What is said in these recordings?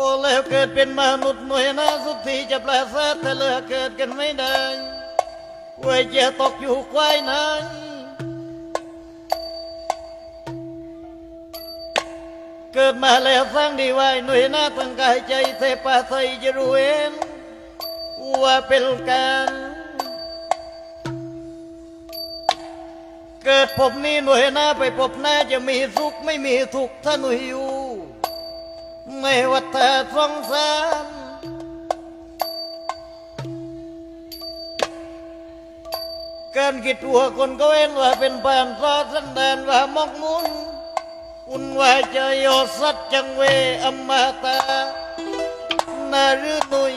โอ้แล้วเกิดเป็นมนุษย์หน่วยนาสุดที่จะแปลแสาแต่เลือกเกิดกันไม่ได้ไว้จะตกอยู่ควายไหนเกิดมาแล้วสร้างดีไว้หน่วยนาตั้งกายใจเทปาใสจะรู้เองว่าเป็นการเกิดผมนี่หน่วยหน้าไปพบหน้าจะมีสุขไม่มีทุกข์ถ้าหน่วยอยู่ ไม่ว่าแต่สงสารการคิดตัวคนก็เว้นว่าเป็นผ่านซอสันแดนว่ามกมุนอุ่นว่าจะโยสัจจังเวอมมาตานารือหนุย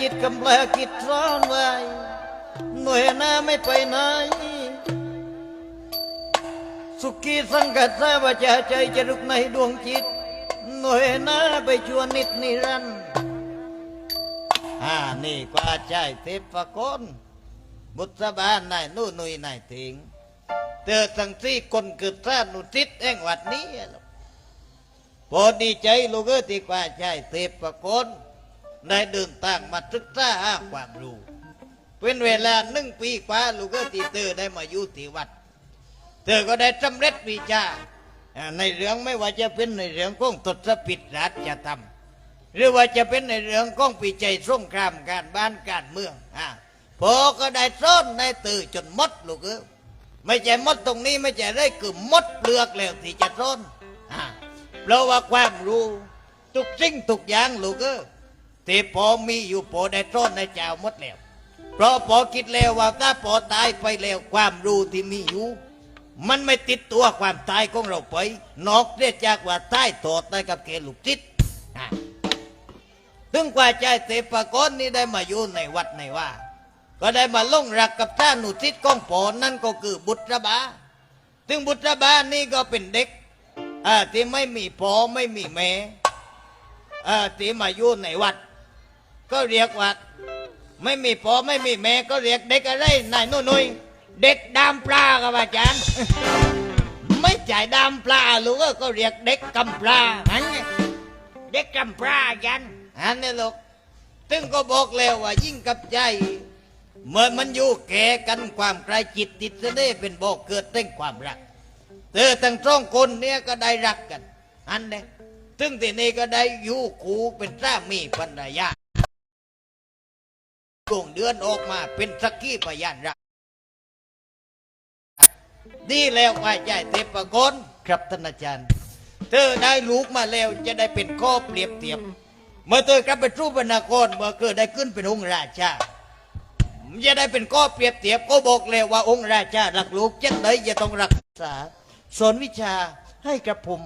จิตกำแลกิจร้อนไว้หน่วยหน้าไม่ไปไหน สุขีสังกัดทราว่าจะใจจะลุกในดวงจิต หน่วยหน้าไปชวนนิดนิรันด์อ่านี่กว่าใจเทพกนบุตรบ้านนายนู่นนุยนายถิงเตอทั้งสี่คนเกิดท่านุติดแห่งวัดนี้พอดีใจลูกเอ้ยที่กว่าใจเทพกน ได้เดินทางมาศึกษาหาความรู้เป็นเวลาหนึ่งปีกว่าลูกเอ้ยที่เธอได้มาอยู่ที่วัด เธอก็ได้สำเร็จวิชาในเรื่องไม่ว่าจะเป็นในเรื่องของทศพิธราชธรรมหรือว่าจะเป็นในเรื่องของปีใจสงครามการบ้านการเมืองอ่าพอก็ได้ซ่อนในตือจนมดลูกเอ้ยไม่ใช่มดตรงนี้ไม่ใช่ได้คือมดเปลือกแล้วที่จะซ่อนอ่าเพราะว่าความรู้ทุกสิ่งทุกอย่างลูกเออ ที่พอมีอยู่พอได้ต้นในเจ้าหมดแล้ว เพราะพอคิดแล้วว่าถ้าพอตายไปแล้วความรู้ที่มีอยู่ มันไม่ติดตัวความตายของเราไป นอกเสียจากว่าตายโตได้กับเกลูกจิตถึงกว่าใจเตปะกอนนี้ได้มาอยู่ในวัดในว่า ก็ได้มาลงรักกับท่านหนุทิศกองปอนั่นก็คือบุตรบาถึงบุตรบานี่ก็เป็นเด็กอ่าที่ไม่มีพอไม่มีแม่อ่าที่มาอยู่ในวัด ก็เรียกว่า ไม่มีพ่อไม่มีแม่ก็เรียกเด็กอะไรนายนุ่นนุยเด็กดามปลาครับอาจารย์ ไม่จ่ายดามปลาลูกก็เรียกเด็กกำปลาอันเด็กกำปลาอาจารย์อันนี้ลูกตึงก็บอกแล้วว่ายิ่งกับใจเมื่อมันอยู่แก่กันความใกล้จิตติดเสน่ห์เป็นบอกเกิดเต้งความรักเธอทั้งสองคนเนี่ยก็ได้รักกัน อันเนี้ถึงที่นี่ก็ได้อยู่คู่เป็นสามีภรรยา ดวงเดือนออกมาเป็นสักขีพยานรักดีแล้วว่าใจเทพกรครับท่านอาจารย์ เธอได้ลูกมาแล้วจะได้เป็นข้อเปรียบเทียบ เมื่อเธอกลับไปทูปนากรเมื่อเกิดได้ขึ้นเป็นองค์ราชาจะได้เป็นข้อเปรียบเทียบก็บอกเลยว่าองค์ราชารักลูกจังเลยจะต้องรักษาสอนวิชาให้กับผม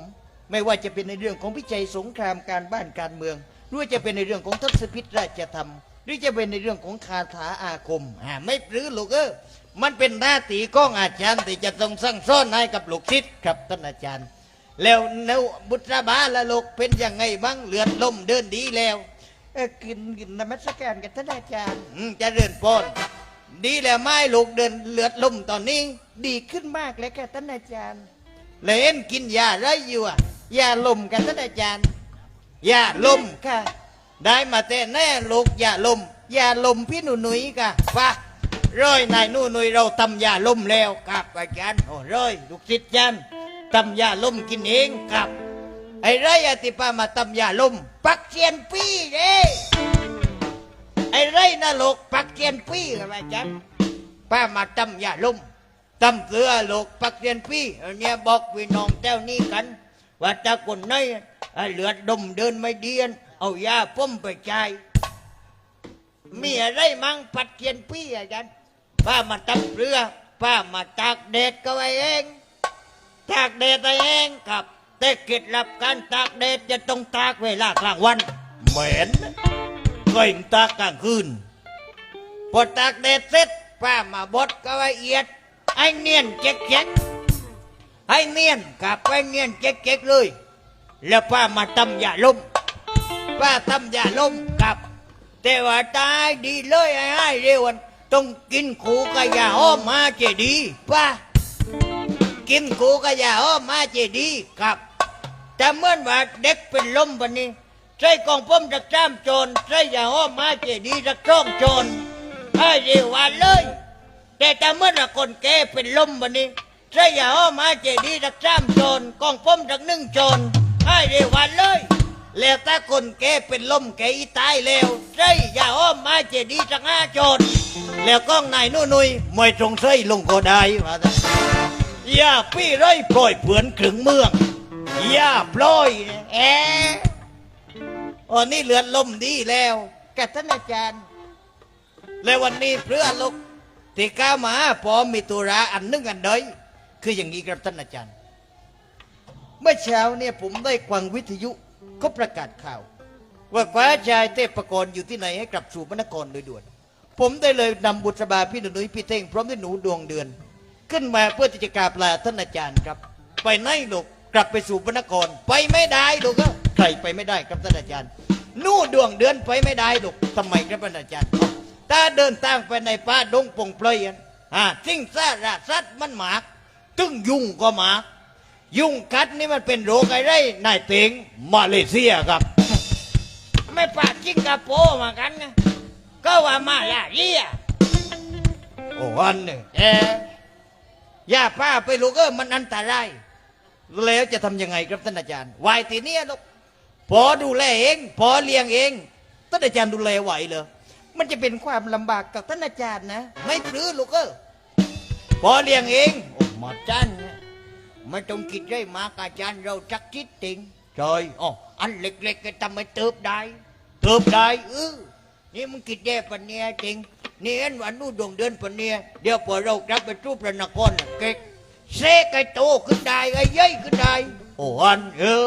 ไม่ว่าจะเป็นในเรื่องของวิจัยสงครามการบ้านการเมืองหรือจะเป็นในเรื่องของทัศพิธราชธรรม หรือจะเป็นในเรื่องของคาถาอาคมอ่าไม่ปรือลูกเออมันเป็นหน้าที่ของอาจารย์ที่จะต้องสั่งสอนให้กับลูกศิษย์ครับท่านอาจารย์ แล้วแนวบุตรบาละลูกเป็นยังไงบ้างเลือดลมเดินดีแล้วเออกินกินนมัสการกับท่านอาจารย์ อืมจะเดินปอนดีแล้วไม่ลูกเดินเลือดลมตอนนี้ ดีขึ้นมากเลยค่ะท่านอาจารย์ เลนกินยาไรอยู่อะยาลมกับท่านอาจารย์ยาลมค่ะ ได้มาแต่แน่ลูกยาลมยาลมพี่หนูหนุยค่ะฟ้าร้อยนายนู่นนุยเราตำยาลมแล้วครับอาจารย์โอ้ร้อยลูกศิษย์จันตำยาลมกินเองครับ ไอ้ไรอะที่ป้ามาตำยาลมปักเจียนปี้เด้ไอ้ไรนะลูกปักเจียนปี้ครับอาจารย์ป้ามาตำยาลมตำเสือลูกปักเรียนพี่เนี่ยบอกพี่น้องแต้วนี้กัน ว่าถ้าคนไหนเหลือดดมเดินไม่เดียน เอายาป้มไปใจายมีอะไรมั่งปัดเกียนพี่อาจารย์ป้ามาตำเรือป้ามาตากแดดก็ไว้เอง ตากแดดไว้เองกับแต่เกิดลับการตากแดดจะต้องตากเวลากลางวันเหม็นก็ยิงตากกลางคืน พอตากแดดเสร็จป้ามาบดก็ละเอียดไอ้เนียนเจ๊กเจ๊กให้เนียนกับไปเนียนเจ๊กเจ๊กเลย แล้วป้ามาตำยาลม ป้าตำยาลมกับ แต่ว่าตายดีเลยไอ้ไอ้เร็วันต้องกินขูกับยาอ้อมมาเจดีป้ากินขูกับยาอ้อมมาเจดีครับแต่เมื่อว่าเด็กเป็นลมวันนี้ใส่กองป้อมจักจ้ามโจรใส่ยาอ้อมมาเจดีจักจ้องโจรให้เร็วันเลย แต่แต่เมื่อว่าคนแก่เป็นลมวันนี้ใส่ยาอ้อมมาเจดีจักจ้ามโจรกองป้อมจักนึ่งโจรให้เร็วันเลย แล้วถ้าคนแก่เป็นลมแกอีตายแล้วใส่ยาอ้อมมาเจดีจักห้าโจรแล้วก้องนายนู่นนุยมวยตรงใส่ลงก็ได้ว่าแต่อย่าพี่ไรปล่อยเผือนขึงเมือง อย่าปล่อยแออ๋อนี่เลือนลมดีแล้วกัท่านอาจารย์ แล้ววันนี้เพื่อลูกที่ก้าวมาพอมีตุระอันนึงอันใดคืออย่างนี้ครับท่านอาจารย์ เมื่อเช้าเนี่ยผมได้ฟังวิทยุ เขาประกาศข่าว ว่าฟ้าชายเทพกรอยู่ที่ไหนให้กลับสู่พระนครโดยด่วน ผมได้เลยนำบุตรบาพี่หนุ่ยพี่เท่งพร้อมด้วยหนูดวงเดือน ขึ้นมาเพื่อที่จะกราบลาท่านอาจารย์ครับ ไปไหนลูกกลับไปสู่พระนครไปไม่ได้ลูกก็ใครไปไม่ได้ครับท่านอาจารย์หนู่ดวงเดือนไปไม่ได้ลูกทำไมครับท่านอาจารย์ถ้าเดินทางไปในป่าดงปงเปลยอันอ่าสิ่งสาระสัตมันหมากตึ้งยุงก็หมาก ยุงกัดนี่มันเป็นโรคอะไรนายเต็งมาเลเซียครับ ไม่ปาดสิงคโปร์มากันนะก็ว่ามาลาเรียโอ้อันนี่เออย่าป้าไปลูกเออมันอันตรายแล้วจะทำยังไงครับท่านอาจารย์วายทีเนี้ยลูกพอดูแลเองพอเลี้ยงเองท่านอาจารย์ดูแลไหวเหรอมันจะเป็นความลำบากกับท่านอาจารย์นะ ไม่ปลื้อลูกเออพอเลี้ยงเองโอ้หมาจันเนี่ย ไม่ต้องคิดได้มากอาจารย์เราจักจิตติงใช่อ๋ออันเล็กๆก็ทำให้เติบได้ เติบได้เออนี่มึงคิดแย่ปะเนี่ยจริงนี่เอ็นวันนู้นดวงเดือนปะเนี่ยเดี๋ยวพอเรากลับไปทูปพระนครน่ะเก๊กเซกไอ้โตขึ้นได้ไอ้ยัยขึ้นได้โอ้อันเออ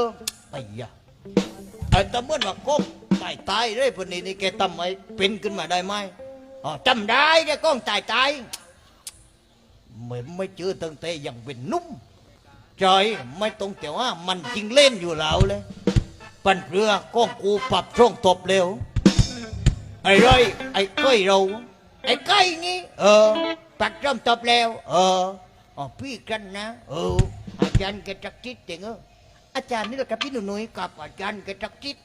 ไอ้ยะไอ้ตะเมื่อว่าก้มตายตายเลยปะนี่นี่แกทำไอ้เป็นขึ้นมาได้ไหมอ๋อจำได้แกก้องตายตายเหมือนไม่เจอตั้งแต่ยังเป็นหนุ่ม จอยไม่ต้องแต่ว่ามันจริงเล่นอยู่แล้วเลย ปันเรือก้องกูปรับช่องตบเร็ว ไอ้ไรอยไอ้ก้อยเรา ไอ้ไก่นี่เออปัดช่องตบแล้วเอออ๋อพี่กันนะเอออาจารย์แกจักจิตเองเอออาจารย์นี่แหละครับพี่หนุ่ยกับอาจารย์แกจักจิต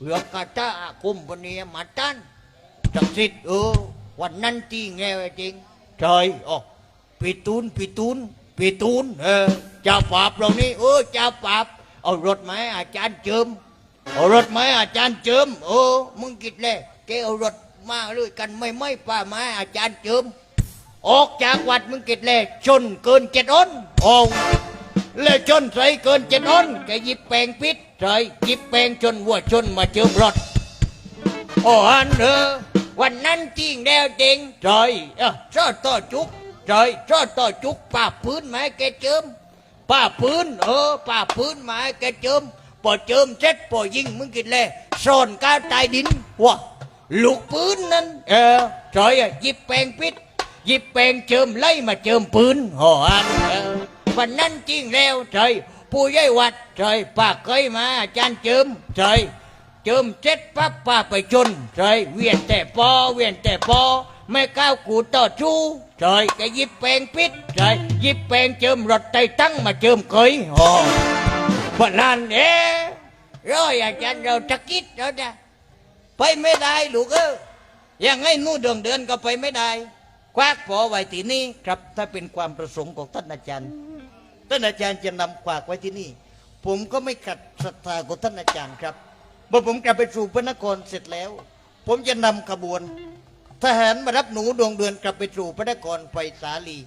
เรื่องกาตาคุมปนียมาตันจักจิตเออวันนั้นที่แงวจริงใช่อ๋อปีตูนปีตูน ปีตูนเออจ้าปราบเรานี่เออจ้าปราบเอารถมาให้อาจารย์เจิมเอารถมาให้อาจารย์เจิมเออมึงคิดเลยแกเอารถมาเลยกันไม่ไม่ป่ามาให้อาจารย์เจิมออกจากวัดมึงกิดเลยชนเกินเจ็ดอนโอ้เลยชนใส่เกินเจ็ดอนแกหยิบแปรงพิษใส่หยิบแปรงชนวัวชนมาเจิมรถโอ้อันเออวันนั้นจริงแล้วจริงใช่เออชอดต่อจุก ใช่ชอดต่อจุกป้าพื้นไม้แกเจิมป้าพื้นเออป้าพื้นไม้แกเจิมพอเจิมเสร็จพอยิงมึงกินเลยซ่อนกาใต้ดินว้าลูกปืนนั้นเออใช่อะหยิบแปรงพิษหยิบแปรงเจิมไล่มาเจิมปืนโอ้อันเออวันนั้นจริงแล้วใช่ผู้ใหญ่วัดใช่ป้าเคยมาอาจารย์เจิมใช่เจิมเจ็ดปั๊บป้าไปชนใช่เวียนแต่ปอเวียนแต่ปอ ไม่ก้าวกูต่อชูใช่แกยิบแปรงพิษใช่ยิบแปรงเจิมรถไตตั้งมาเจิมเคยโอ้ปนนั้นเอ๊ะร้อยอาจารย์เราตะกิดแล้วนะไปไม่ได้ลูกเออยังไงนู่เดือนเดือนก็ไปไม่ได้ ควักพอไว้ที่นี่ครับถ้าเป็นความประสงค์ของท่านอาจารย์ท่านอาจารย์จะนำควากไว้ที่นี่ ผมก็ไม่ขัดศรัทธาของท่านอาจารย์ครับเมื่อผมกลับไปสู่พระนครเสร็จแล้ว ผมจะนำขบวน ทหารมารับหนูดวงเดือนกลับไปสู่พระนครไปสาลี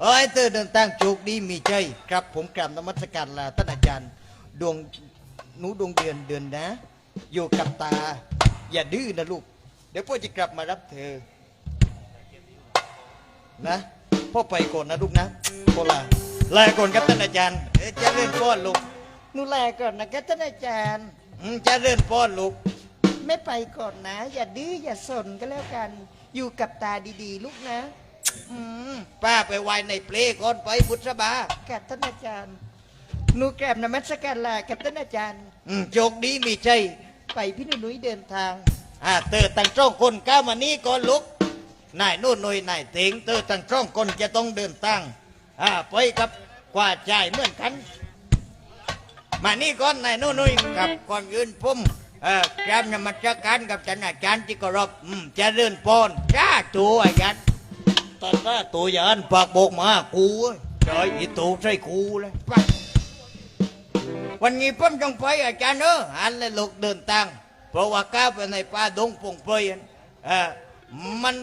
เอ้ยเธอเดินทางโชคดีมีใจครับผมกราบนมัสการลาท่านอาจารย์ดวงหนูดวงเดือนเดือนนะ อยู่กับตา อย่าดื้อนะลูก เดี๋ยวพ่อจะกลับมารับเธอ นะพ่อไปก่อนนะลูกนะพ่อลาลาก่อนครับท่านอาจารย์เอ้ยจะเลื่อนป้อนลูกหนูลาก่อนนะครับท่านอาจารย์จะเลื่อนป้อนลูก ไม่ไปก่อนนะ อย่าดื้ออย่าสนก็แล้วกัน อยู่กับตาดีๆ ลูกนะ อืมป้าไปไว้ในเปลก่อนไปบุษบากับท่านอาจารย์หนูแกรบนมัสการลากับท่านอาจารย์ อืมโชคดีมีใจไปพี่หนุ่ยเดินทาง อ่าเตอตั้งจ้องคนก้าวมานี่ก่อนลุกนายโน่นหน่อยนายเต็งเตอตั้งจ้องคนจะต้องเดินทางอ่าไปกับกว่าใจเหมือนกัน มานี่ก่อนนายโน่นหน่อยกับก่อนยืนพุ่ม เออแกมนมัสการกับท่านอาจารย์ที่เคารพอืมจะเดินปนจ้าตัวอาจารย์ตอนนั้ตัวอยานปากโบกมากูเอ้ยจอีตูใส่กูเลยไปวันนี้ผมต้องไปอาจารย์เออหันเลยลูกเดินทางเพราะว่าก้าวไปในป่าดงปงเปยนเออมัน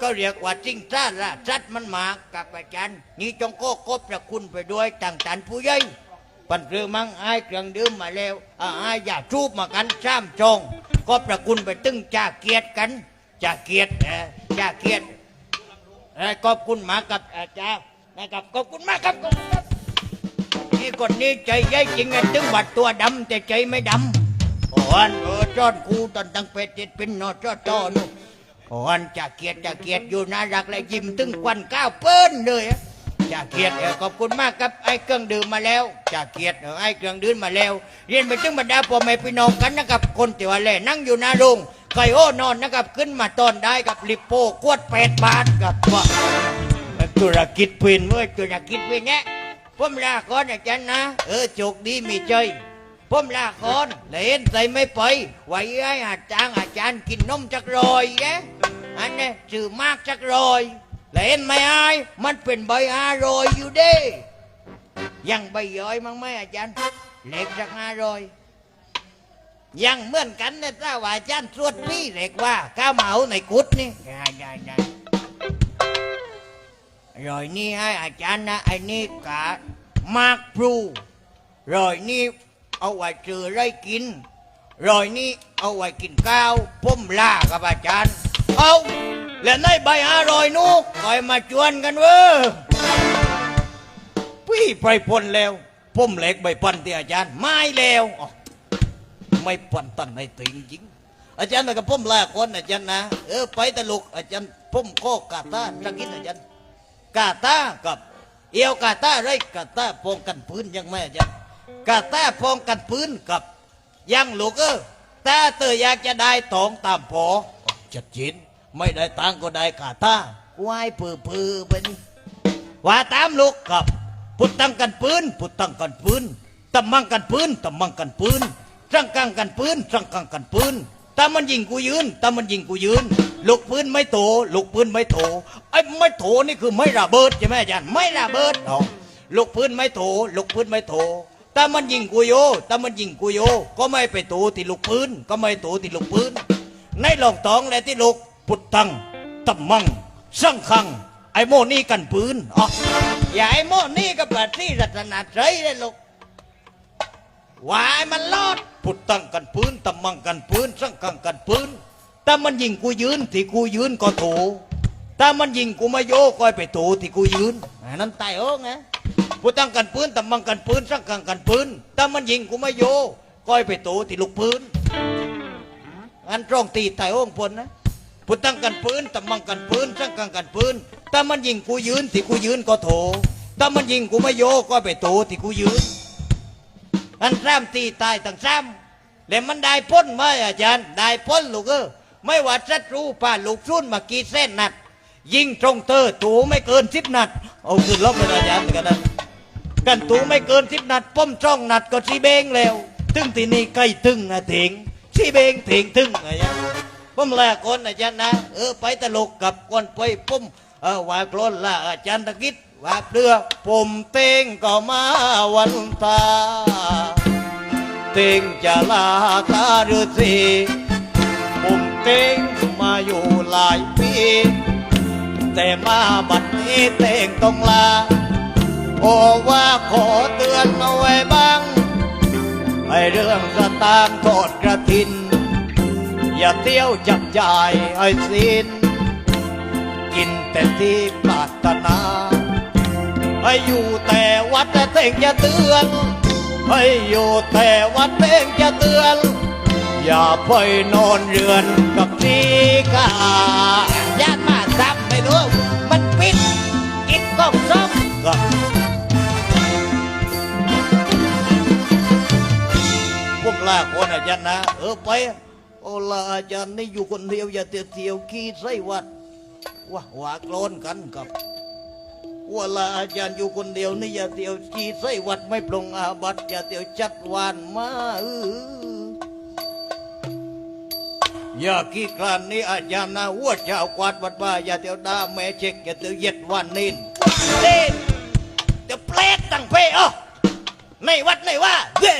ก็เรียกว่าจริงจ้าละจัดมันมากับอาจารย์นี่จงก้กบประคุณไปด้วยต่างตันผู้ใหญ่ ปันเรือมังไอ้ายเครื่องดื่มมาแล้วอ่าไอ้ายอย่าทูบมากันช้ำจอง ก็ประคุณไปตึงจ่าเกียรติกันจ่าเกียรติเออจ่าเกียรติเออขอบคุณมากับอาจารย์นะครับขอบคุณมากครับขอบคุณครับนี่คนนี้ใจใหญ่จริงไงถึงบัดตัวดำแต่ใจไม่ดำอ่อนเออจอดกูตอนตั้งเป็ดติดเป็นนอจอดตอนู่นอ่อนจะเกียดจะเกียดอยู่น่ารักและยิ้มถึงควันก้าวเปิ้นเลยอะ จะเกียดเออขอบคุณมากครับไอ้เครื่องดื่มมาแล้วจะเกียดเออไอ้เครื่องดื่มมาแล้ว เรียนไปถึงบรรดาพ่อแม่พี่น้องกันนะครับ คนที่ว่าแหล่นั่งอยู่หน้าโรงไก่โอ้นอนนะครับขึ้นมาตอนได้กับลิปโป้กวดแปดบาทกับว่าธุรกิจเพินเว้ยธุรกิจเพินเนี่ยผมลาก่อนอาจารย์นะ เออโชคดีมีใจผมลาก่อนเล่นใส่ไม่ไปไว้ให้อาจารย์อาจารย์กินนมจักรอยแกอันนี้ชื่อมากจักรอย แล้เห็นไหมไอ้มันเป็นใบอารอยอยู่เด้ยังใบย่อยมั้งไหมอาจารย์เล็กจากอารอยยังเหมือนกันนะเจ้าว่าอาจารย์สวดพี่เล็กว่าก้าเหมาในกุดนี่ใช่ใช่ใช่รอยนี่ให้อาจารย์นะไอ้นี่กะมากพลูรอยนี่เอาไว้เจอไรกินรอยนี่เอาไว้กินข้าวพุ่มลากับอาจารย์เอา bà chan ông lên đây bài ha rồi nu coi mà chuan กันเว้อพี่ไปพ่นแล้วผมเหล็กใบปันที่อาจารย์ไม่แล้วไม่ปันตันในติงจริงอาจารย์นะกับผมลาคนอาจารย์นะเออไปตลกอาจารย์ผมก็กาตาจักินอาจารย์กาตากับเอวกาตาไรกาตาปองกันปืนยังไม่อาจารย์กาตาปองกันปืนกับยังลูกเออแตาเตออยากจะได้ทองตามพอจัดจิน ไม่ได้ตังค์ก็ได้กาตาวายปือปือไปนี่ว่าตามลูกกับพุทธังกันปืนพุทธังกันปืนตำมังกันปืนตำมังกันปืนสังกังกันปืนสังกังกันปืนตามันยิงกูยืนตามันยิงกูยืน ลูกปืนไม่โตลูกปืนไม่โตไอ้ไม่โตนี่คือไม่ระเบิดใช่ไหมอาจารย์ไม่ระเบิดเอาลูกปืนไม่โตลูกปืนไม่โตถ้ามันยิงกูโยถ้ามันยิงกูโย ก็ไม่ไปโตที่ลูกปืนก็ไม่โตที่ลูกปืนในหลอกตองและที่ลูก พุทธังตัมมังสังขัง ไอ้โมนี่กันปืนอ๋ออย่าไอ้โมนี่กับปฏิรัตนาใจเลยลูกวายมันรอด พุดตั้งกันปืนตำมังกันปืนสังกังกันปืนแต่มันยิงกูยืนที่กูยืนก็โถถ้ามันยิงกูไม่โยก็ไปโถที่กูยืนอันนั้นตายโอ้งไงพุดตั้งกันปืนตำมังกันปืนสังกังกันปืนถ้ามันยิงกูไม่โยก็ไปโถที่ลูกปืนอันตรงตีตายโอ้งพลนะ พุดตั้งกันปืนตำมังกันปืนสังกังกันปืนถ้ามันยิงกูยืนที่กูยืนก็โถถ้ามันยิงกูไม่โยก็ไปโถที่กูยืนอันซ้ำตีตายตั้งซ้ำแล้วมันได้พ้นไหมอาจารย์ได้พ้นลูกเออไม่ว่าศัตรูป่าลูกชุนมากี่เส้นนัด ยิงตรงเตอตูไม่เกินสิบนัด เอาขึ้นลบเลยอาจารย์กันนั้นกันตูไม่เกินสิบนัดป้อมจ้องนัดก็สีเบงแล้ว ตึงที่นี่ใกล้ตึงนะเถิงสีเบงเถิงตึงอาจารย์ป้ อมแลกคนอาจารย์นะ เออไปตลกกับคนไปปุ้มเออว่ากลนละอาจารย์ตะกิดว่าเรือผมเต้งก็มาวันตา เต็งจะลาตาฤาษีผมเต็งมาอยู่หลายปีแต่มาบัดนี้เต่งต้องลา โอ้ว่าขอเตือนเอาไว้บ้างไอเรื่องสตางค์โทษกระทิน อย่าเที่ยวจับจ่ายไอ้สินกินแต่ที่ปรารถนาให้อยู่แต่วัดแต่เต่งจะเตือนให้อยู่แต่วัดเต่งจะเตือน อย่าไปนอนเรือนกับสีกาญาติมาซ้ำไม่รู้มันปิดกินก้องซ้ำก็พวกลาคนอาจารย์นะ เออไป โอลาอาจารย์นี่อยู่คนเดียวอย่าเที่ยวขี้ไส้วัดว่าหวากลนกันกับว่าลาอาจารย์อยู่คนเดียวนี่อย่าเที่ยวขี้ไส้วัดไม่ปรงอาบัตอย่าเที่ยวจัดวานมาเอออย่าขี้คลานนี่อาจารย์นะวัวเจ้ากวาดวัดบ้าอย่าเที่ยวด่าแม่เช็คอย่าเที่ยวเย็ดวันนินเล่นเดี๋ยวเปลดตั้งเพอะในวัดในว่าเบ้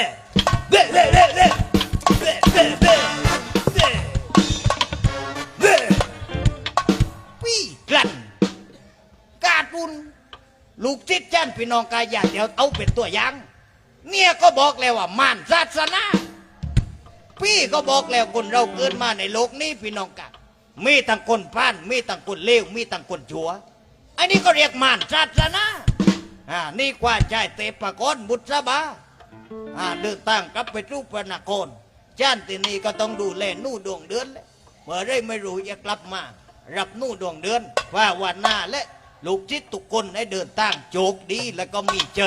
พี่น้องกายอย่าเดี๋ยวเอาเป็นตัวอย่าง เนี่ยก็บอกแล้วว่าม่านศาสนา พี่ก็บอกแล้วคนเราเกิดมาในโลกนี้พี่น้องกันมีทั้งคนพานมีทั้งคนเลวมีทั้งคนชั่วอันนี้ก็เรียกมารศาสนาอ่านี่กว่าใจเตปะกอนบุตรบาอ่าเดินทางกลับไปรูปพระนครจ้านที่นี่ก็ต้องดูแลนู่ดวงเดือนเลยเมื่อไรไม่รู้จะกลับมา รับนู่ดวงเดือนว่าวันหน้าและ ลูกจิตทุกคนให้เดินทางโจกดีแล้วก็มีใจ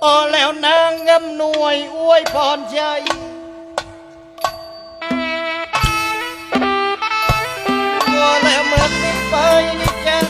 โอ้แล้วนางงำหน่วยอวยพรใจโอ้แล้วเมื่อนี้ไปนี่แจ้ง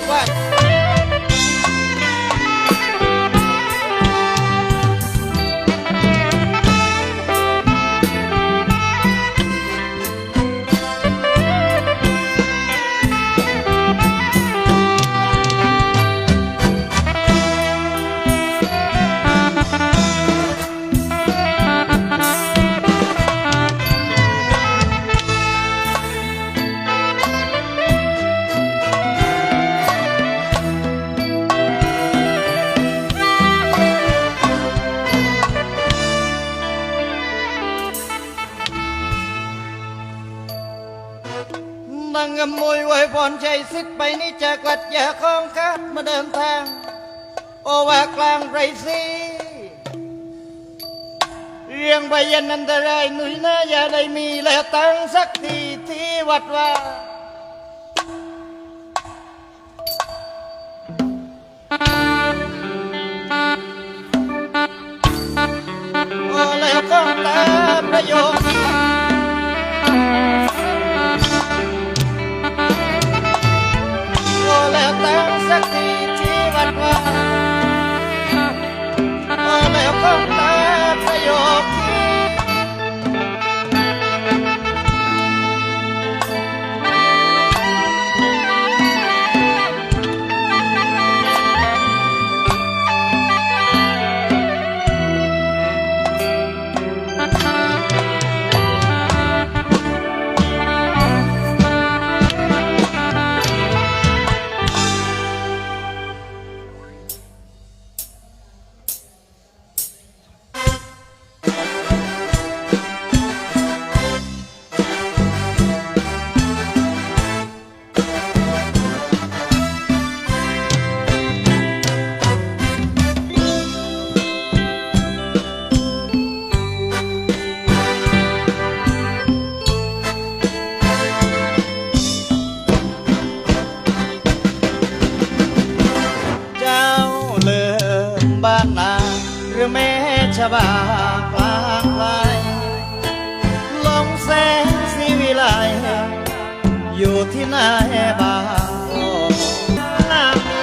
ใจซึกไปนี่จากวัดยาของคาดมาเดินทาง โอวากลางไรซีเรียงใบยันอันตรายหนุ่ยนะอย่าได้มีแล้วตั้งสักทีที่วัดว่าโอ้แล้วก็ตามประโยชน์ อยู่ที่ไหนบ้างนามี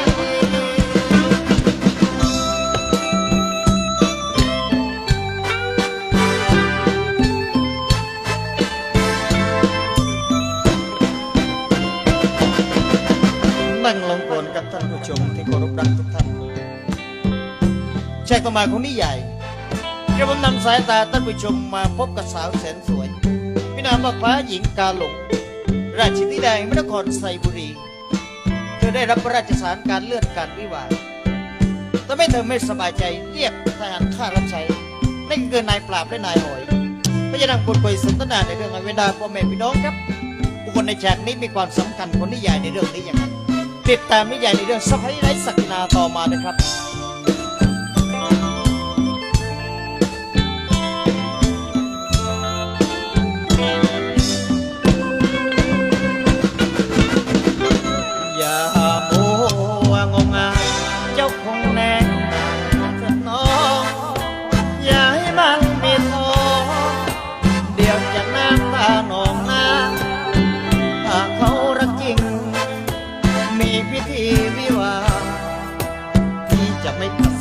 นั่งลงก่อนกับท่านผู้ชมที่เคารพรักทุกท่านแชกต่อมาของนิยายเดี๋ยวผมนำสายตาท่านผู้ชมมาพบกับสาวแสนสวยพินามว่าฟ้าหญิงกาหลง ราชินีแดงมนครไซบุรี เธอได้รับพระราชสารการเลื่อนการวิวาห์แต่ไม่เธอไม่สบายใจเรียกทหารข้ารับใช้นั่นก็คือนายปราบและนายหอยพระจะนั่งบนคุยสนทนาในเรื่องเวลาพ่อแม่พี่น้องครับบุคคลในฉากนี้มีความสำคัญคนนิยายในเรื่องนี้อย่างไรติดตามนิยายในเรื่องสไปไร้ศักดินาต่อมานะครับ จะไม่